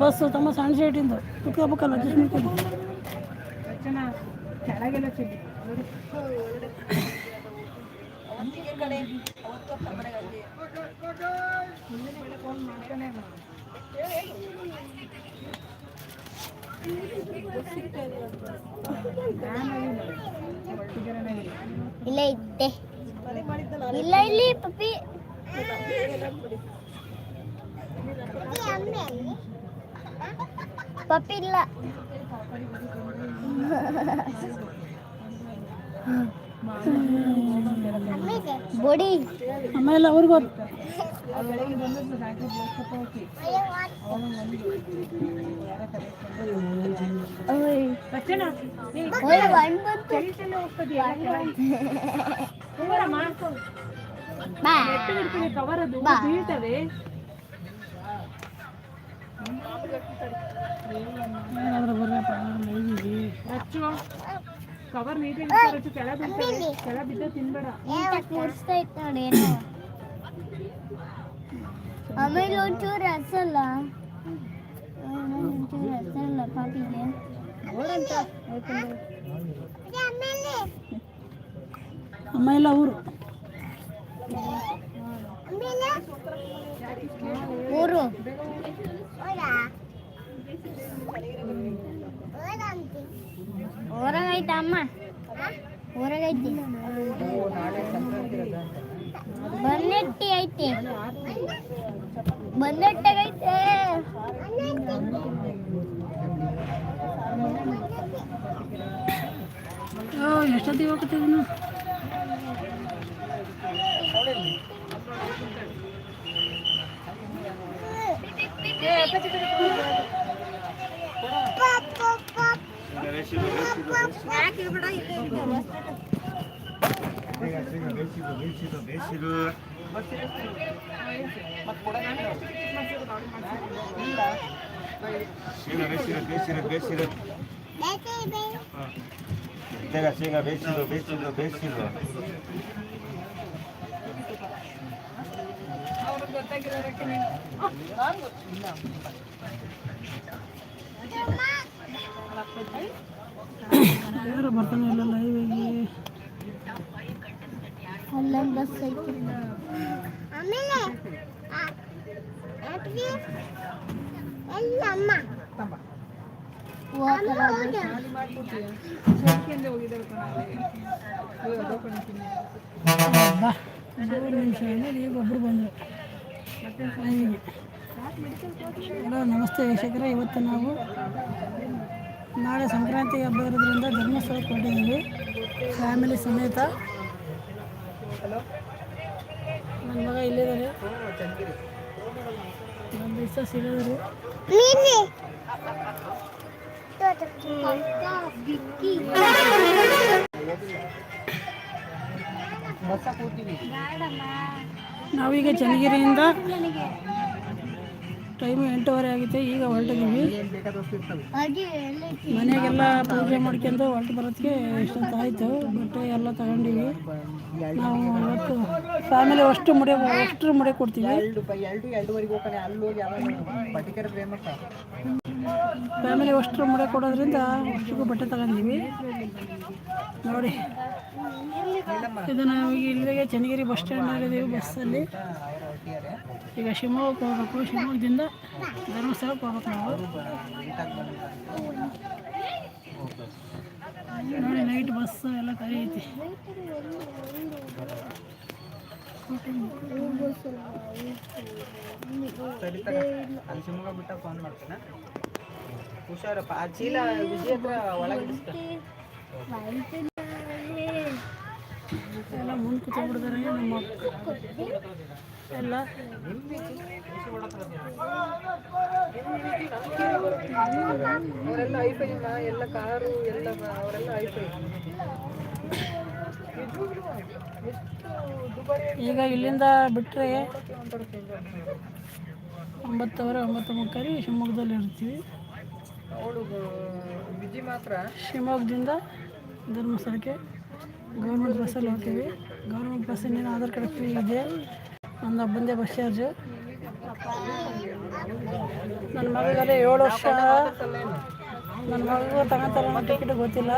Bus ತಮ್ಮ ಸಣ್ಣ ಸೀಟಿಂದು ಕುತ್ಕೋಬೇಕಲ್ಲ adjust ಮಾಡ್ಕೊಂಡು ಕೆಳಗೆಲ್ಲ ಚೆಲ್ಲಿ. ಇಲ್ಲ ಇದ್ದೆ. ಇಲ್ಲ ಇಲ್ಲಿ ಪಪ್ಪಿ. ಪಪ್ಪಿ ಇಲ್ಲ ಬೊಡಿ. ಆಮೇಲೆ ಅವ್ರಿಗೆ ಬಾ. ಕವರ್ ನೀಟಾಗಿ ರಚ್ಚು ಕೆಳ ಬೀಳ್ತವೆ ಕೆಳ ಬಿದ್ದ ತಿನ್ಬೇಡ ನೀಟಾಗಿ ಮುರಿಸ್ತಾ ಇತ್ತು ನೋಡಿ ಏನೋ ಆಮೇಲೆ ಒಂಚೂರು ಹಸಲ್ಲ ಒಂಚೂರು ಹಸಲ್ಲ ಪಾಪಿಗೆ ಅಮ್ಮ ಎಲ್ಲ ಊರು ಊರು ಊರಾಗೈತ ಅಮ್ಮ ಹೊರಗೈತಿ ಬನ್ನೆಟ್ಟಿ ಐತಿ. ಬನ್ನೆಟ್ಟಾಗೈತೆ. ಓ ಎಷ್ಟೊತ್ತಿಗೆ ಹೋಗ್ತೀವಿ ನಾವು ಶೇಂಗಾ ಶೇಂಗಾ ಬೇಯಿಸಿದ್ದು ಬೇಯಿಸಿದ್ದು ಬೇಯಿಸಿದ್ದು ಯಾರು ಬರ್ತಾನೆ ಇಲ್ಲ ಲೈವಿಗೆ ಅಲ್ಲೊಂದು ಬಸ್ ಐತಿ. ಆಮೇಲೆ ಅಮ್ಮ. ನಿಮಿಷ ಆಮೇಲೆ ಈಗ ಒಬ್ಬರು ಬಂದರು. ಲೈವಿಗೆ ಹಲೋ ನಮಸ್ತೆ ವೀಕ್ಷಕರೇ. ಇವತ್ತು ನಾವು ನಾಳೆ ಸಂಕ್ರಾಂತಿ ಹಬ್ಬ ಇರೋದ್ರಿಂದ ಧರ್ಮಸ್ಥಳಕ್ಕೆ ಹೊರಟಿದ್ದೀವಿ ಫ್ಯಾಮಿಲಿ ಸಮೇತ. ನನ್ನ ಮಗ ಇಲ್ಲಿದ್ದಾರೆ ನಮ್ಮ ಸಿಗೋದ್ರಿ ಮೀನಿ. ನಾವೀಗ ಚನ್ನಗಿರಿಯಿಂದ ಟೈಮ್ ಎಂಟೂವರೆ ಆಗಿದೆ ಈಗ ಹೊರಟಿದ್ದೀವಿ. ಮನೆಗೆಲ್ಲ ಪೂಜೆ ಮಾಡ್ಕೊಂಡು ಹೊರಟು ಬರೋದಕ್ಕೆ ಆಯಿತು ಬಟ್ಟೆ ಎಲ್ಲ ತಗೊಂಡಿವಿ. ನಾವು ಇವತ್ತು ಫ್ಯಾಮಿಲಿ ಅಷ್ಟು ಮುಡಿ ಅಷ್ಟು ಮುಡಿ ಕೊಡ್ತೀವಿ. ಫ್ಯಾಮಿಲಿ ಅಷ್ಟು ಮುಡಿ ಕೊಡೋದ್ರಿಂದ ಅಷ್ಟಿಗೂ ಬಟ್ಟೆ ತಗೊಂಡಿವಿ. ನೋಡಿ ಇದು ನಾವು ಇಲ್ಲಿಗೆ ಚನ್ನಗಿರಿ ಬಸ್ ಸ್ಟ್ಯಾಂಡ್ ಸ್ಟ್ಯಾಂಡಲ್ಲಿದ್ದೀವಿ ಬಸ್ಸಲ್ಲಿ. ಈಗ ಶಿವಮೊಗ್ಗಕ್ಕೆ ಹೋಗ್ಬೇಕು. ಶಿವಮೊಗ್ಗದಿಂದ ಧರ್ಮಸ್ಥಳಕ್ಕೆ ಹೋಗ್ಬೇಕು ನಾವು. ನೋಡಿ ನೈಟ್ ಬಸ್ ಎಲ್ಲ ಅಲ್ಲಿ ಶಿವಮೊಗ್ಗ ಫೋನ್ ಮಾಡ್ತೇನೆ ಹುಷಾರಪ್ಪ ಆ ಚೀಲ ಒಳಗೆ ಎಲ್ಲ ಮುಂದೆ ನಮ್ಮ ಎಲ್ಲ. ಅವರೆಲ್ಲ ಐಫೈ ಎಲ್ಲ ಕಾರು ಎಲ್ಲ ಅವರೆಲ್ಲ ಐಫೈ. ಈಗ ಇಲ್ಲಿಂದ ಬಿಟ್ಟರೆ ಒಂಬತ್ತುವರೆ ಒಂಬತ್ತು ಮುಕ್ಕಾಲಿ ಶಿವಮೊಗ್ಗದಲ್ಲಿ ಇರ್ತೀವಿ. ಅವಳು ವಿಜಿ ಮಾತ್ರ. ಶಿವಮೊಗ್ಗದಿಂದ ಧರ್ಮಸ್ಥಳಕ್ಕೆ ಗೌರ್ಮೆಂಟ್ ಬಸ್ಸಲ್ಲಿ ಹೋಗ್ತೀವಿ. ಗೌರ್ಮೆಂಟ್ ಬಸ್ಸಿನ ಆಧಾರ್ ಕಾರ್ಡ್ ಫ್ರೀ ಇದೆ. ಒಂದು ಬಂದೇ ಬಸ್ ನನ್ನ ಮಗಳಿಗೆ ಏಳು ವರ್ಷ. ನನ್ನ ಮಗಗೂ ತಗೊಂತಾರ ಟಿಕೆಟ್ ಗೊತ್ತಿಲ್ಲ.